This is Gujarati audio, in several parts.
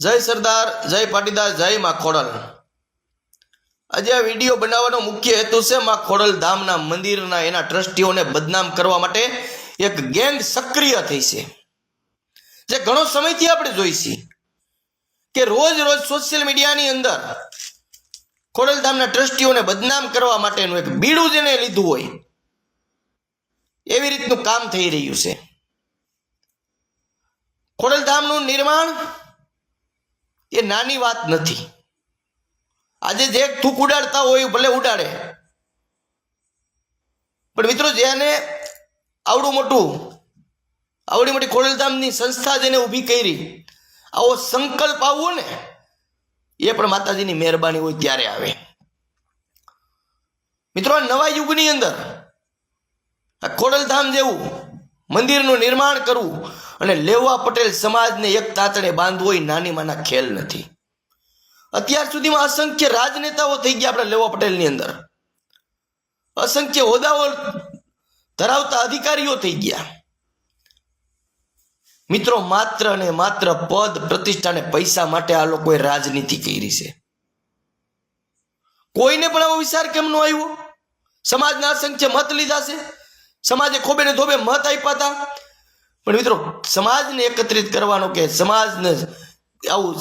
જય સરદાર, જય પાટીદાર, જય માં ખોડલ. આજે આ વીડિયો બનાવવાનો મુખ્ય હેતુ છે માં ખોડલ ધામના મંદિરના એના ટ્રસ્ટીઓને બદનામ કરવા માટે એક ગેંગ સક્રિય થઈ છે. જે ઘણો સમયથી આપણે જોઈ છીએ કે રોજ રોજ સોશિયલ મીડિયાની અંદર ખોડલ ધામના ટ્રસ્ટીઓને બદનામ કરવા માટેનું એક બીડું જેને લીધું હોય, એવી રીતનું કામ થઈ રહ્યું છે. ખોડલધામનું નિર્માણ એ નાની વાત નથી. આજે જે થૂક ઉડાડતા હોય ભલે ઉડાડે. પણ મિત્રો જેને આવડું મોટું, આવડી મોટી ખોડલધામની સંસ્થા જેને ઊભી કરી, આવો સંકલ્પ આવવો ને, એ પણ માતાજીની મહેરબાની હોય ત્યારે આવે. મિત્રો નવા યુગની અંદર, આ ખોડલધામ જેવું મંદિરનું નિર્માણ કરવું અને લેવા પટેલ સમાજને એક તાતણે બાંધવો એ નાની માના ખેલ નથી. અત્યાર સુધીમાં અસંખ્ય રાજનેતાઓ થઈ ગયા આપણા લેવા પટેલની અંદર. અસંખ્ય હોદ્દાઓ ધરાવતા અધિકારીઓ થઈ ગયા. મિત્રો, માત્ર અને માત્ર પદ, પ્રતિષ્ઠા અને પૈસા માટે આ લોકોએ રાજનીતિ કરી છે. કોઈને પણ આવો વિચાર કેમ નો આવ્યો? સમાજના અસંખ્ય મત લીધા છે. સમાજે ખોબે ને ધોબે મત આપ્યા હતા. પણ મિત્રો, સમાજને એકત્રિત કરવાનો કે સમાજને આવું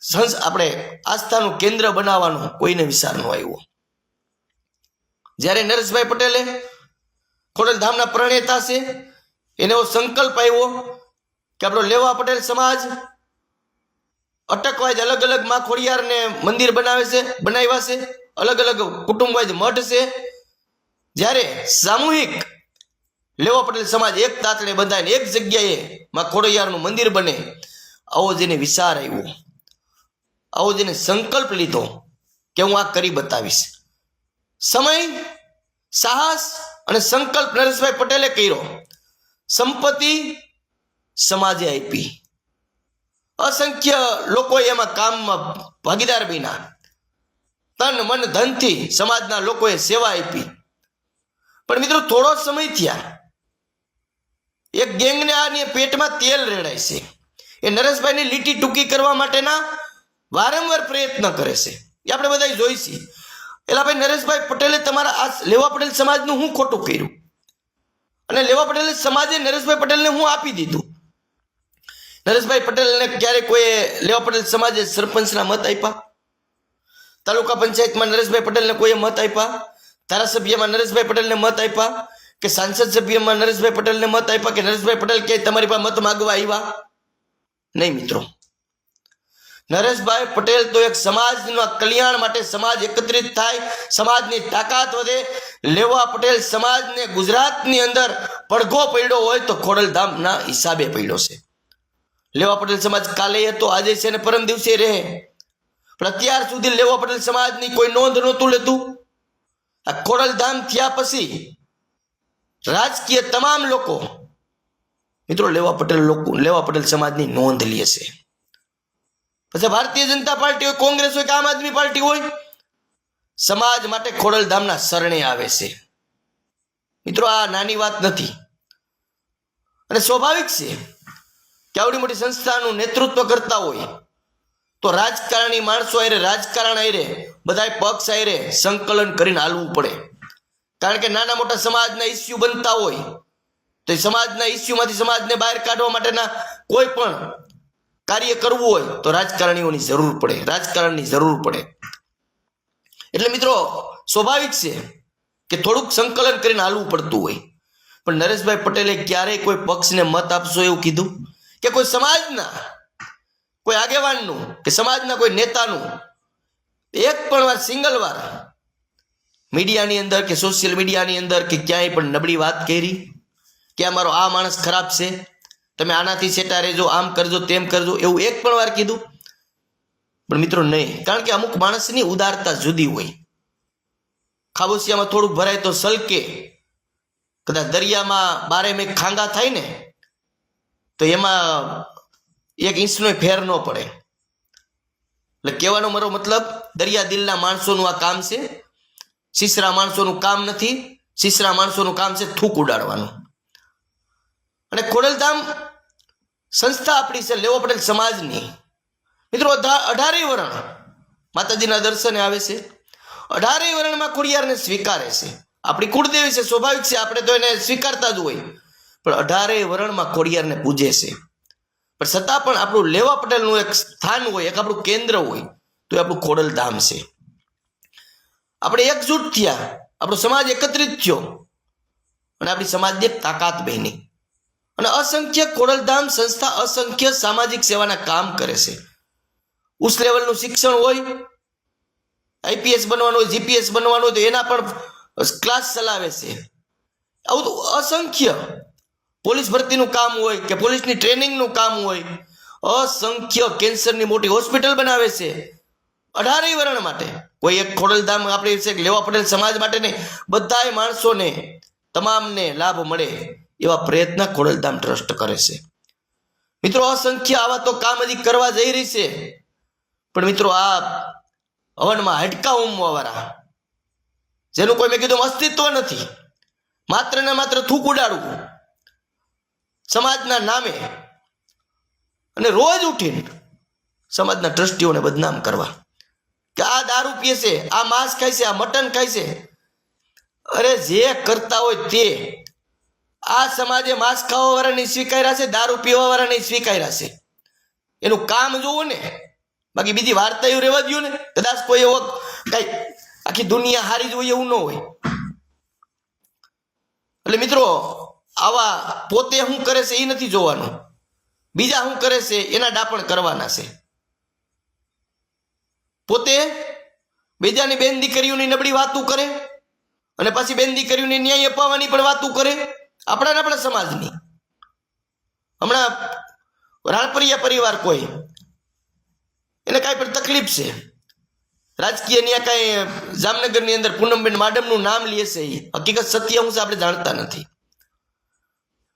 સંસ, આપણે આસ્થાનું કેન્દ્ર બનાવવાનો કોઈને વિચાર ન આવ્યો. જ્યારે નરેશભાઈ પટેલે ખોડલ ધામના પ્રણેતા છે એને એવો સંકલ્પ આવ્યો કે આપણો લેવા પટેલ સમાજ અટકવાય અલગ અલગ માખોડિયારને મંદિર બનાવે છે, બનાવ્યા છે, અલગ અલગ કુટુંબવાજ મઠ છે. જ્યારે સામૂહિક લેવા પટેલ સમાજ એક તાતણે બંધાઈને એક જગ્યાએ માં ખોડૈયારનું મંદિર બને. આવો જેને વિચાર આવ્યો. આવો જેને સંકલ્પ લીધો કે હું આ કરી બતાવીશ. સમય, સાહસ અને સંકલ્પ નરેશભાઈ પટેલે કર્યો. સંપત્તિ સમાજે આપી. અસંખ્ય લોકો એમાં કામમાં ભાગીદાર બન્યા. તન, મન, ધનથી સમાજના લોકોએ સેવા આપી. પણ મિત્રો થોડો સમય થયા. એક ગેંગને આની પેટમાં તેલ રેડાય છે. એ નરેશભાઈની લીટી ટૂંકી કરવા માટેના વારંવાર પ્રયત્ન કરે છે. એ આપણે બધા જોઈશી એલા ભાઈ નરેશભાઈ પટેલે તમારા આ લેવા પટેલ સમાજનું હું ખોટું કર્યું? અને લેવા પટેલ સમાજે નરેશભાઈ પટેલને હું આપી દીધું? નરેશભાઈ પટેલને ક્યારે કોઈએ લેવા પટેલ સમાજે સરપંચના મત આપ્યા? તાલુકા પંચાયતમાં નરેશભાઈ પટેલને કોઈએ મત આપ્યા? ધારાસભ્યમાં નરેશભાઈ પટેલને મત આપ્યા? કે સાંસદ સભ્યમાં નરેશભાઈ પટેલને મત આપ્યા કે નરેશભાઈ પટેલ કે તમારી પાસે મત માગવા આવ્યા નહીં મિત્રો. નરેશભાઈ પટેલ તો એક સમાજના કલ્યાણ માટે સમાજ એકત્રિત થાય, સમાજની તાકાત વધે. લેવા પટેલ સમાજને ગુજરાતની અંદર પડઘો પડ્યો હોય તો ખોડલધામના હિસાબે પડ્યો છે. લેવા પટેલ સમાજ કાલે હતો, આજે છે ને પરમ દિવસે રહે. પણ અત્યાર સુધી લેવા પટેલ સમાજની કોઈ નોંધ નહોતું લેતું. આ ખોડલધામ થયા પછી રાજકીય તમામ લોકો, મિત્રો, લેવા પટેલ લોકો, લેવા પટેલ સમાજની નોંધ લે છે. પછી ભારતીય જનતા પાર્ટી હોય, કોંગ્રેસ હોય કે આમ આદમી પાર્ટી હોય, સમાજ માટે ખોડલધામના શરણે આવે છે. મિત્રો, આ નાની વાત નથી. અને સ્વાભાવિક છે કે આવડી મોટી સંસ્થાનું નેતૃત્વ કરતા હોય, તો રાજકારણી માણસો આયરે, રાજકારણ આયરે, બધાય પક્ષ આયરે સંકલન કરીને હાલવું પડે. કારણ કે નાના મોટા સમાજના ઇસ્યુ બનતા હોય, તો સમાજના ઇસ્યુમાંથી સમાજને બહાર કાઢવા માટેના કોઈ પણ કાર્ય કરવું હોય, તો રાજકારણીઓની જરૂર પડે, રાજકારણની જરૂર પડે. એટલે મિત્રો, સ્વાભાવિક છે કે થોડુંક સંકલન કરીને હાલવું પડતું હોય. પણ નરેશભાઈ પટેલે ક્યારેય કોઈ પક્ષને મત આપશો એવું કીધું? કે કોઈ સમાજના, કોઈ આગેવાનનું, કે સમાજના કોઈ નેતાનું, એક પણ વાર, સિંગલ વાર મીડિયાની અંદર કે સોશિયલ મીડિયાની અંદર કે ક્યાંય પણ નબળી વાત કરી, કે અમારો આ માણસ ખરાબ છે, તમે આનાથી સેટા રહેજો, આમ કરજો, તેમ કરજો, એવું એક પણ વાર કીધું. પણ મિત્રો નહીં, કારણ કે અમુક માણસની ઉદારતા જુદી હોય. ખાબોશિયામાં થોડુંક ભરાય તો સલકે. કદાચ દરિયામાં બારે મેં ખાંગા થાય ને, તો એમાં એક ઇંચનો ફેર ન પડે. એટલે કહેવાનો મારો મતલબ, દરિયા દિલના માણસોનું આ કામ છે શીશરા માણસોનું કામ નથી, શીશરા માણસોનું કામ છે થૂક ઉડાડવાનું. અને ખોડલધામ સંસ્થા આપણી છે લેવો પટેલ સમાજની. મિત્રો અઢા- અઢારેય વરણ માતાજીના દર્શને આવે છે. અઢારેય વરણમાં ખોડિયારને સ્વીકારે છે. આપણી કુળદેવી છે, સ્વાભાવિક છે, આપણે તો એને સ્વીકારતા જ હોય. પણ અઢારેય વરણમાં ખોડિયારને પૂજે છે. પણ છતાં પણ આપણું લેવા પટેલનું એક સ્થાન હોય, એક આપણું કેન્દ્ર હોય, તો એ આપણું ખોડલધામ છે. આપણે એકજૂટ થયા. આપણો સમાજ એકત્રિત થયો. અને આપણી સમાજની એક તાકાત બની. અને અસંખ્ય ખોડલધામ સંસ્થા અસંખ્ય સામાજિક સેવાના કામ કરે છે. ઉચ્ચ લેવલનું શિક્ષણ હોય, આઈપીએસ બનવાનું હોય, જીપીએસ બનવાનું હોય તો એના પણ ક્લાસ ચલાવે છે. આવું અસંખ્ય પોલીસ ભરતીનું કામ હોય કે પોલીસની ટ્રેનિંગનું કામ હોય, અસંખ્ય કેન્સરની મોટી હોસ્પિટલ બનાવે છે. અઢારેય વર્ણ માટે. કોઈ એક ખોડલધામ આપણે છે લેવા પડેલ સમાજ માટે નહીં, બધાય માણસોને તમામને લાભ મળે એવા પ્રયત્ન ખોડલધામ ટ્રસ્ટ કરે છે. મિત્રો, અસંખ્ય આવા તો કામ હજી કરવા જઈ રહી છે. પણ મિત્રો, આ હવનમાં હટકા ઉમવાવાળા, જેનું કોઈ મેં કીધું અસ્તિત્વ નથી, માત્ર ને માત્ર થૂક ઉડાડવું, સમાજના નામે અને રોજ ઉઠીને સમાજના ટ્રસ્ટીઓને બદનામ કરવા. કે આ દારૂ છે, આ માંસ ખાય છે, આ મટન ખાય છે. અરે જે કરતા હોય તે. આ સમાજે માંસ ખાવા વાળા નહીં સ્વીકાર્યા છે, દારૂ પીવા વાળા નહીં સ્વીકાર્યા છે. એનું કામ જોવું ને. બાકી બીજી વાર્તા એવું રહેવા દઉં ને. કદાચ કોઈ એવો કઈ આખી દુનિયા હારી જોઈએ એવું ન હોય. એટલે મિત્રો, આવા પોતે શું કરે છે એ નથી જોવાનું. બીજા શું કરે છે એના ડાપણ કરવાના છે. પોતે બીજાની બેન દીકરીઓની નબળી વાતું કરે અને પછી બેન દીકરીઓને ન્યાય અપાવવાની પણ વાતું કરે આપણા આપણા સમાજની. હમણાં રાણપરિયા પરિવાર કોઈ, એને કાંઈ પણ તકલીફ છે. રાજકીય ન્યા કાંઈ જામનગરની અંદર પૂનમબેન માડમનું નામ લે છે એ. હકીકત સત્ય હું છે, આપણે જાણતા નથી.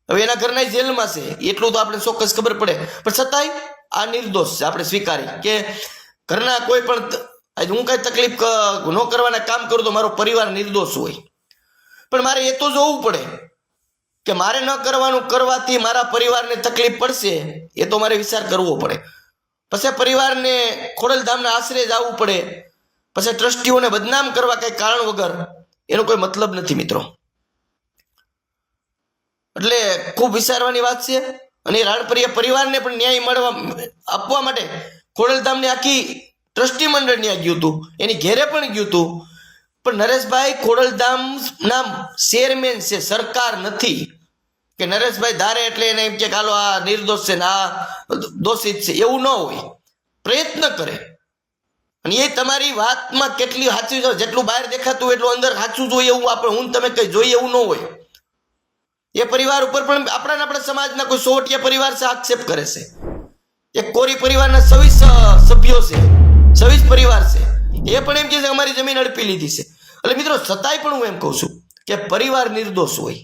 હવે એના ઘરના જેલમાં છે, એટલું તો આપણે ચોક્કસ ખબર પડે. પણ છતાંય આ નિર્દોષ છે, આપણે સ્વીકારી કે ઘરના કોઈ પણ આજે હું કાંઈ તકલીફ ન કરવાના કામ કરું તો મારો પરિવાર નિર્દોષ હોય. પણ મારે એ તો જોવું પડે કે મારે ન કરવાનું કરવાથી મારા પરિવારને તકલીફ પડશે, એ તો મારે વિચાર કરવો પડે. પછી પરિવારને ખોડલધામના આશરે જવું પડે. પછી ટ્રસ્ટીઓને બદનામ કરવા કંઈ કારણ વગર એનો કોઈ મતલબ નથી મિત્રો. એટલે ખૂબ વિચારવાની વાત છે અને એ રાણપરિયા પરિવારને પણ ન્યાય મળવા આપવા માટે ખોડલધામને આખી ટ્રસ્ટી મંડળ આ ગયું હતું. એની ઘેરે પણ ગયું હતું. પણ નરેશભાઈ ખોડલધામના ચેરમેન છે, સરકાર નથી. કે નરેશભાઈ ધારે એટલે એને એમ કે હાલો આ નિર્દોષ છે ને આ દોષિત છે, એવું ન હોય. પ્રયત્ન કરે. અને એ તમારી વાતમાં કેટલી સાચી જેટલું બહાર દેખાતું એટલું અંદર સાચું જોઈએ એવું આપણે, હું તમે કંઈ જોઈએ એવું ન હોય. એ પરિવાર ઉપર પણ આપણા આપણા સમાજના કોઈ સોટિયા પરિવાર આક્ષેપ કરે છે. એક કોરી પરિવારના છવ્વીસ સભ્યો છે. છવ્વીસ પરિવાર છે. એ પણ એમ કહે છે અમારી જમીન અડપી લીધી છે. એટલે મિત્રો, છતાંય પણ હું એમ કહું છું કે પરિવાર નિર્દોષ હોય.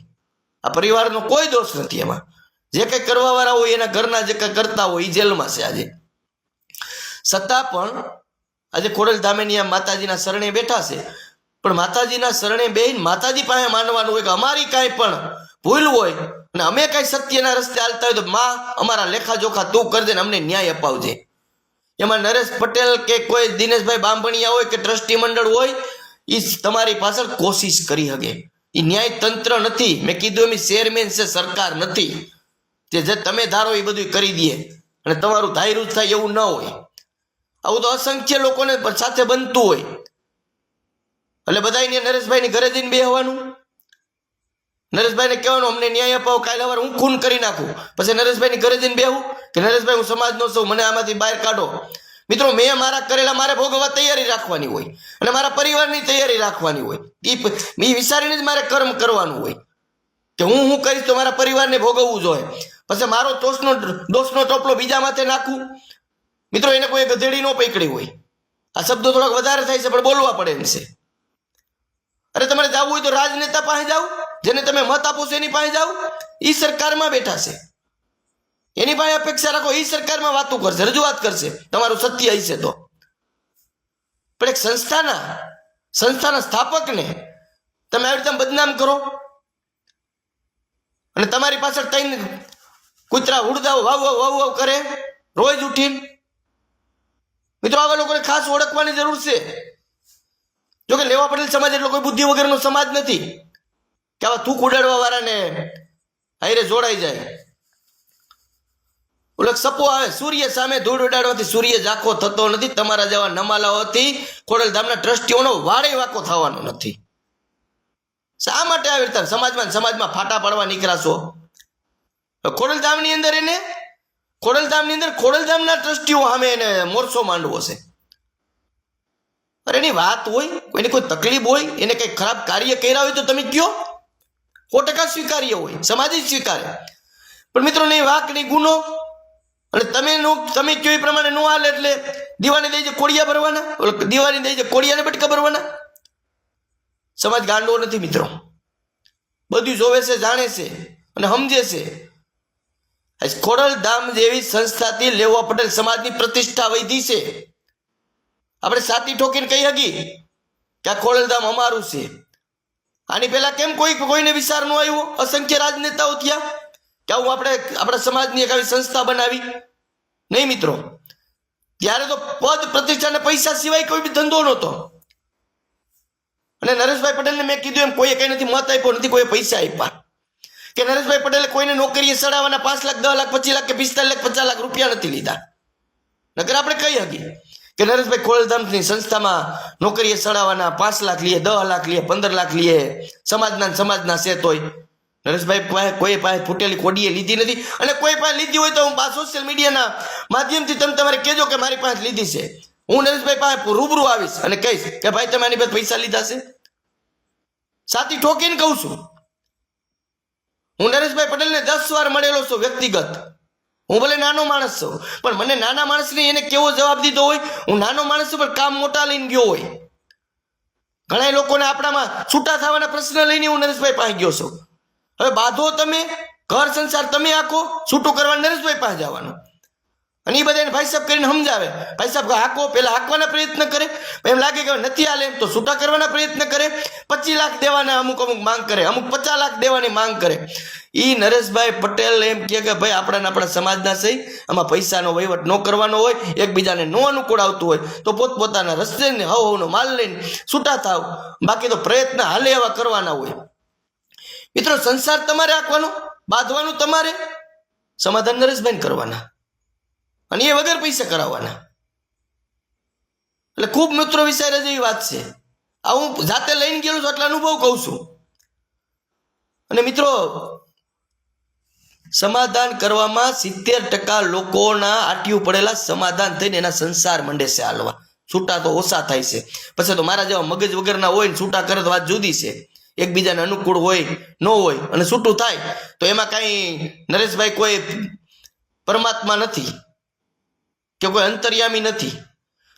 આ પરિવારનો કોઈ દોષ નથી એમાં. જે કંઈ કરવાવાળા હોય, એના ઘરના જે કંઈ કરતા હોય એ જેલમાં છે આજે. છતાં પણ આજે ખોડલ ધામેનિયા માતાજીના શરણે બેઠા છે. પણ માતાજીના શરણે બેહીને માતાજી પાસે માનવાનું હોય કે અમારી કાંઈ પણ ભૂલ હોય અને અમે કાંઈ સત્યના રસ્તે હાલતા હોય તો માં અમારા લેખા જોખા તું કરજે ને અમને ન્યાય અપાવજે. એમાં નરેશ પટેલ કે કોઈ દિનેશભાઈ બાંભણિયા હોય કે ટ્રસ્ટી મંડળ હોય એ તમારી પાછળ કોશિશ કરી શકે એ ન્યાય તંત્ર નથી. મેં કીધું એમ ચેરમેન છે, સરકાર નથી. તે જે તમે ધારો એ બધું કરી દે. અને તમારું ધાર્યું થાય એવું ન હોય. આવું તો અસંખ્ય લોકોને સાથે બનતું હોય. એટલે બધાને નરેશભાઈની ઘરે જઈને બેહવાનું. નરેશભાઈને કહેવાનું, અમને ન્યાય અપાવો, કાલે સવારે હું ખૂન કરી નાખું. પછી નરેશભાઈની ઘરે જઈને બેહું કે, નરેશભાઈ, હું સમાજનો છું, મને આમાંથી બહાર કાઢો. મિત્રો, મેં મારા કરેલા, મારે ભોગવવા તૈયારી રાખવાની હોય અને મારા પરિવારની તૈયારી રાખવાની હોય. એ વિચારીને જ મારે કર્મ કરવાનું હોય. કે હું હું કરીશ તો મારા પરિવારને ભોગવવું જોઈએ. પછી મારો દોષનો દોષનો ટોપલો બીજા માથે નાખું. મિત્રો, એને કોઈ ગધેડી ન પકડી હોય. આ શબ્દો થોડાક વધારે થાય છે, પણ બોલવા પડે એમ છે. અરે તમારે જવું હોય તો રાજનેતા પાસે જાઓ, જેને તમે મત આપો છો એની પાસે જાઓ. એ સરકારમાં બેઠા છે. એની પાસે અપેક્ષા રાખો એ સરકારમાં વાતો કરશે, રજૂઆત કરશે. તમારું સત્ય હશે તો. પણ એક સંસ્થાના સંસ્થાના સ્થાપકને તમે આવી રીતે બદનામ કરો. અને તમારી પાછળ તઈને કૂતરા ઉડદાઓ વાવ વાવ વાવ વાવ કરે, રોજ ઉઠીને. મિત્રો, આવા લોકોને ખાસ ઓળખવાની જરૂર છે. જો કે લેવા પટેલ સમાજ એટલો કોઈ બુદ્ધિ વગરનો સમાજ નથી. કે આવા થૂક ઉડાડવા વાળાને હાઈરે જોડાઈ જાય. ઓલો સપો આવે, સૂર્ય સામે ધૂળ ઉડાડવાથી સૂર્ય ઝાંખો થતો નથી, તમારા જેવા નમાલાઓથી ખોડલધામના ટ્રસ્ટીઓનો વાડે વાકો થવાનો નથી. શા માટે આવી રીતે સમાજમાં સમાજમાં ફાટા પાડવા નીકળાશો? ખોડલધામની અંદર એને, ખોડલધામની અંદર ખોડલધામના ટ્રસ્ટીઓ સામે એને મોરસો માંડવો છે. અરે એની વાત હોય, કોઈને કોઈ તકલીફ હોય, એને કંઈ ખરાબ કાર્ય કર્યા હોય તો તમે કયો? સો ટકા સ્વીકાર્ય હોય, સમાજ જ સ્વીકારે. પણ મિત્રો નહીં વાક નહીં ગુનો, અને તમે નો, તમે કયો એ પ્રમાણે નો હાલે એટલે દિવાળી દઈ છે કોળિયા ભરવાના દિવાળી દઈ છે કોળિયાને બટકા ભરવાના? સમાજ ગાંડો નથી મિત્રો. બધું જોવે છે, જાણે છે, અને સમજે છે. આજ ખોડલધામ જેવી સંસ્થાથી લેવા પટેલ સમાજની પ્રતિષ્ઠા વધી છે. આપણે સાતી ઠોકીને કહી હકી કે આ ખોડલધામ અમારું છે. આની પહેલા કેમ કોઈ કોઈને વિચાર ન આવ્યો? અસંખ્ય રાજનેતાઓ થયા કે આવું આપણે આપણા સમાજની એક આવી સંસ્થા બનાવી. નહીં મિત્રો? ત્યારે તો પદ પ્રતિષ્ઠા અને પૈસા સિવાય કોઈ બી ધંધો નહોતો. અને નરેશભાઈ પટેલને મેં કીધું એમ કોઈએ કંઈ નથી, મત આપ્યો નથી કોઈ પૈસા આપ્યા. કે નરેશભાઈ પટેલે કોઈને નોકરીએ ચડાવવાના પાંચ લાખ, દસ લાખ, પચીસ લાખ કે પિસ્તાલીસ લાખ, પચાસ લાખ રૂપિયા નથી લીધા. નકર આપણે કહી હકી કે નરેશભાઈ ખોલધામની સંસ્થામાં નોકરીએ ચડાવવાના પાંચ લાખ લઈએ દસ લાખ લઈએ પંદર લાખ લઈએ સમાજના સમાજના છે તોય નરેશભાઈ પાસે કોઈ પાસે ફૂટેલી કોડીએ લીધી નથી. અને કોઈ પાસે લીધી હોય તો હું સોશિયલ મીડિયાના માધ્યમથી તમે તમારે કહેજો કે મારી પાસે લીધી છે. હું નરેશભાઈ પાસે રૂબરૂ આવીશ અને કહીશ કે ભાઈ તમે આની પાસે પૈસા લીધા છે? સાથી ઠોકીને કહું છું. હું નરેશભાઈ પટેલને દસ વાર મળેલો છું વ્યક્તિગત. હું ભલે નાનો માણસ છું, પણ મને નાના માણસને એને કેવો જવાબ દીધો હોય? હું નાનો માણસ છું, પણ કામ મોટા લઈને ગયો હોય. ઘણા લોકોને આપણામાં છૂટા થવાના પ્રશ્ન લઈને હું નરેશભાઈ પાસે ગયો છું. હવે બાંધો તમે, ઘર સંસાર તમે આખો, છૂટું કરવા નરેશભાઈ પાસે જવાનું. અને એ બધાને ભાઈ સાહેબ કરીને સમજાવે. ભાઈ સાહેબ હાકો પહેલાં હાંકવાના પ્રયત્ન કરે. એમ લાગે કે નથી હાલે એમ તો છૂટા કરવાના પ્રયત્ન કરે. પચીસ લાખ દેવાના અમુક અમુક માંગ કરે. અમુક પચાસ લાખ દેવાની માંગ કરે. એ નરેશભાઈ પટેલ એમ કહે કે, ભાઈ, આપણાને આપણા સમાજના સહી, આમાં પૈસાનો વહીવટ ન કરવાનો હોય, એકબીજાને ન અનુકૂળ આવતું હોય, તો પોતપોતાના રસ્તે હવ હવનો માલ લઈને છૂટા થાવ. બાકી તો પ્રયત્ન હાલે એવા કરવાના હોય. મિત્રો, સંસાર તમારે આંકવાનો બાંધવાનું તમારે, સમાધાન નરેશભાઈને કરવાના. અને એ વગર પૈસા કરાવવાના. એટલે ખૂબ મિત્રો વિચારે જેવી વાત છે. આ હું જાતે લઈને ગયેલો છું એટલે અનુભવ કહું છું. અને મિત્રો, સમાધાન કરવામાં સિત્તેર ટકા લોકોના આટિયું પડેલા સમાધાન થઈને એના સંસાર મંડે છે હાલવા. છૂટા તો ઓછા થાય છે. પછી તો મારા જેવા મગજ વગરના હોય ને છૂટા કરે તો વાત જુદી છે. એકબીજાને અનુકૂળ હોય, ન હોય અને છૂટું થાય, તો એમાં કાંઈ નરેશભાઈ કોઈ પરમાત્મા નથી. કે કોઈ અંતર્યામી નથી.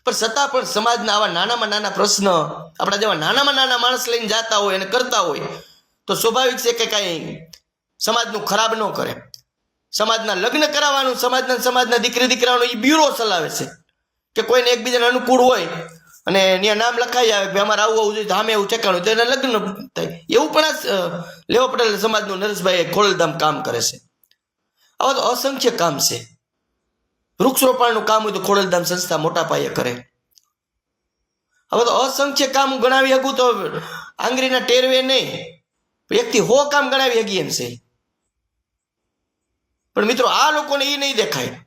પણ છતાં પણ સમાજના આવા નાનામાં નાના પ્રશ્ન, આપણા જેવા નાનામાં નાના માણસ લઈને જાતા હોય અને કરતા હોય, તો સ્વાભાવિક છે કે કાંઈ સમાજનું ખરાબ ન કરે. સમાજના લગ્ન કરાવવાનું, સમાજના સમાજના દીકરી દીકરાનો એ બ્યુરો ચલાવે છે. કે કોઈને એકબીજાને અનુકૂળ હોય અને ત્યાં નામ લખાઈ આવે કે અમારે આવું આવું જોઈએ સામે એવું ઠેકાણું તો એના લગ્ન થાય. એવું પણ લેવા પટેલ સમાજનું નરેશભાઈ ખોલધામ કામ કરે છે. આવા તો અસંખ્ય કામ છે. વૃક્ષરોપણનું કામ હોય તો ખોડલધામ સંસ્થા મોટા પાયે કરે. હવે તો અસંખ્ય કામ ગણાવી શકું તો આંગળીના ટેરવે નહીં. એકથી હો કામ ગણાવી શકી એમ છે. પણ મિત્રો, આ લોકોને એ નહીં દેખાય.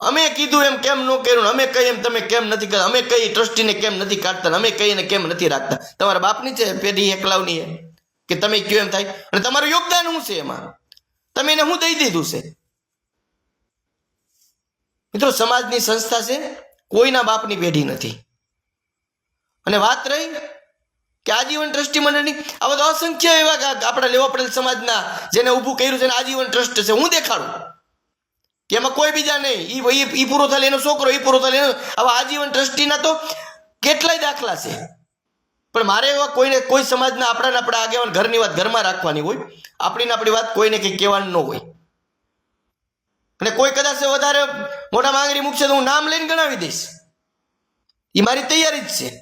અમે કીધું એમ કેમ ન કર્યું અમે કઈ એમ તમે કેમ નથી કરતા અમે કઈ ટ્રસ્ટીને કેમ નથી કાઢતા અમે કઈને કેમ નથી રાખતા. તમારા બાપની છે, પેઢી એકલાવની કે તમે કયો એમ થાય? અને તમારું યોગદાન શું છે એમાં? તમે એને હું દઈ દીધું છે? મિત્રો, સમાજની સંસ્થા છે, કોઈના બાપની પેઢી નથી. અને વાત રહી કે આજીવન ટ્રસ્ટી મંડળની આવા તો અસંખ્ય એવા આપણા લેવા પડેલ સમાજના જેને ઊભું કર્યું છે આજીવન ટ્રસ્ટ છે, હું દેખાડું. કે એમાં કોઈ બીજા નહીં. એ એ પૂરો થાય એનો છોકરો એ પૂરો થાય એનો આવા આજીવન ટ્રસ્ટીના તો કેટલાય દાખલા છે. પણ મારે એવા કોઈને, કોઈ સમાજના આપણાને આપણા આગેવાન ઘરની વાત ઘરમાં રાખવાની હોય. આપણીને આપણી વાત કોઈને કંઈ કહેવાનું ન હોય. અને કોઈ કદાચ વધારે મોટા માંગણી મૂકશે તો હું નામ લઈને ગણાવી દઈશ. એ મારી તૈયારી જ છે.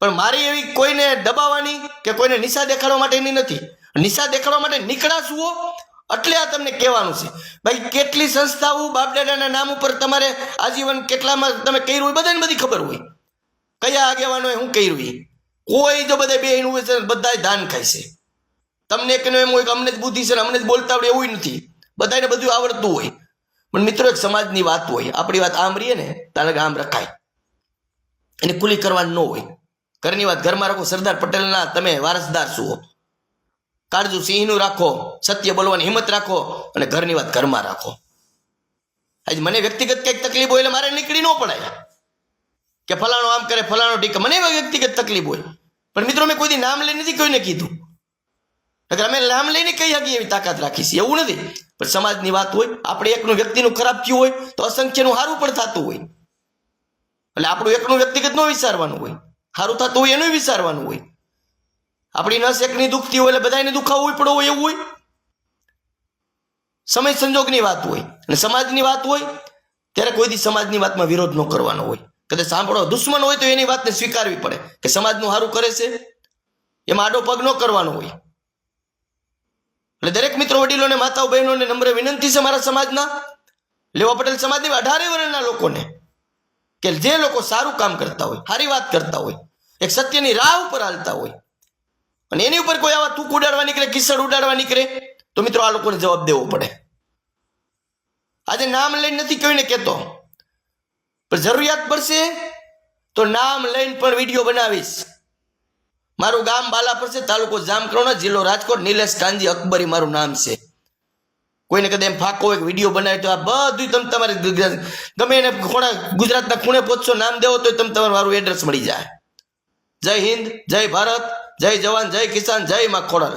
પણ મારી એવી કોઈને દબાવવાની કે કોઈને નિશા દેખાડવા માટેની નથી. નિશા દેખાડવા માટે નીકળાશું એટલે આ તમને કહેવાનું છે. ભાઈ, કેટલી સંસ્થાઓ બાપદાદાના નામ ઉપર તમારે આજીવન કેટલામાં તમે કર્યું હોય બધાને બધી ખબર હોય. કયા આગેવાનોએ હું કર્યું હોય કોઈ જો બધા બે ઇન્વેસ્ટર છે બધા દાન ખાય છે. તમને કે એમ હોય કે અમને જ બુદ્ધિ છે અમને જ બોલતા આવડે એવું નથી. બધાને બધું આવડતું હોય. પણ મિત્રો એક સમાજની વાત હોય. આપણી વાત આમ રહીએ ને તારે આમ રખાય. એને કુલી કરવાની ન હોય. ઘરની વાત ઘરમાં રાખો, સરદાર પટેલના તમે વારસદાર છો. કાળજુ સિંહનું રાખો, સત્ય બોલવાની હિંમત રાખો અને ઘરની વાત ઘરમાં રાખો. આજે મને વ્યક્તિગત કંઈક તકલીફ હોય એટલે મારે નીકળી ન પડાય. કે ફલાણો આમ કરે, ફલાણો ટીકે મને એવા વ્યક્તિગત તકલીફ હોય. પણ મિત્રો મેં કોઈ નામ લઈને નથી કોઈને કીધું. નકર અમે નામ લઈને કઈ હકી એવી તાકાત રાખીશ? એવું નથી. પણ સમાજની વાત હોય, આપણે એકનું વ્યક્તિનું ખરાબ થયું હોય, તો અસંખ્યનું સારું પણ થતું હોય. એટલે આપણું એકનું વ્યક્તિગત ન વિચારવાનું હોય. સારું થતું હોય એનું વિચારવાનું હોય. આપણી નસ એકની દુખતી હોય એટલે બધાને દુખાવું પડો હોય એવું હોય. સમય સંજોગની વાત હોય. અને સમાજની વાત હોય, ત્યારે કોઈ દી સમાજની વાતમાં વિરોધ ન કરવાનો હોય. કદાચ સાંભળો, દુશ્મન હોય તો એની વાતને સ્વીકારવી પડે કે સમાજનું સારું કરે છે. એમાં આડો પગ ન કરવાનો હોય. એટલે દરેક મિત્રો વડીલોને, માતાઓ, બહેનોને નમ્ર વિનંતી છે મારા સમાજના. લેવા પટેલ સમાજની અઢારે વર્ષના લોકોને કે જે લોકો સારું કામ કરતા હોય, સારી વાત કરતા હોય, એક સત્યની રાહ ઉપર હાલતા હોય. અને એની ઉપર કોઈ આવા થૂક ઉડાડવા નીકળે કિસ્સડ ઉડાડવા નીકળે, તો મિત્રો આ લોકોને જવાબ દેવો પડે. આજે નામ લઈને નથી કોઈને કહેતો, પણ જરૂરિયાત પડશે તો નામ લઈને પણ વીડિયો બનાવીશ. મારું ગામ બાલાપર છે, તાલુકો જામકરોણા, જિલ્લો રાજકોટ, નિલેશ કાંજી અકબરી મારું નામ છે. કોઈને કદાચ એમ ફાકો એક વીડિયો બનાવે તો આ બધું તમે તમારે ગમે એને ખૂણા ગુજરાતના ખૂણે પહોંચશો, નામ દેવો તો તમે તમારું મારું એડ્રેસ મળી જાય. જય હિન્દ, જય ભારત, જય જવાન, જય કિસાન, જય માં ખોડલ.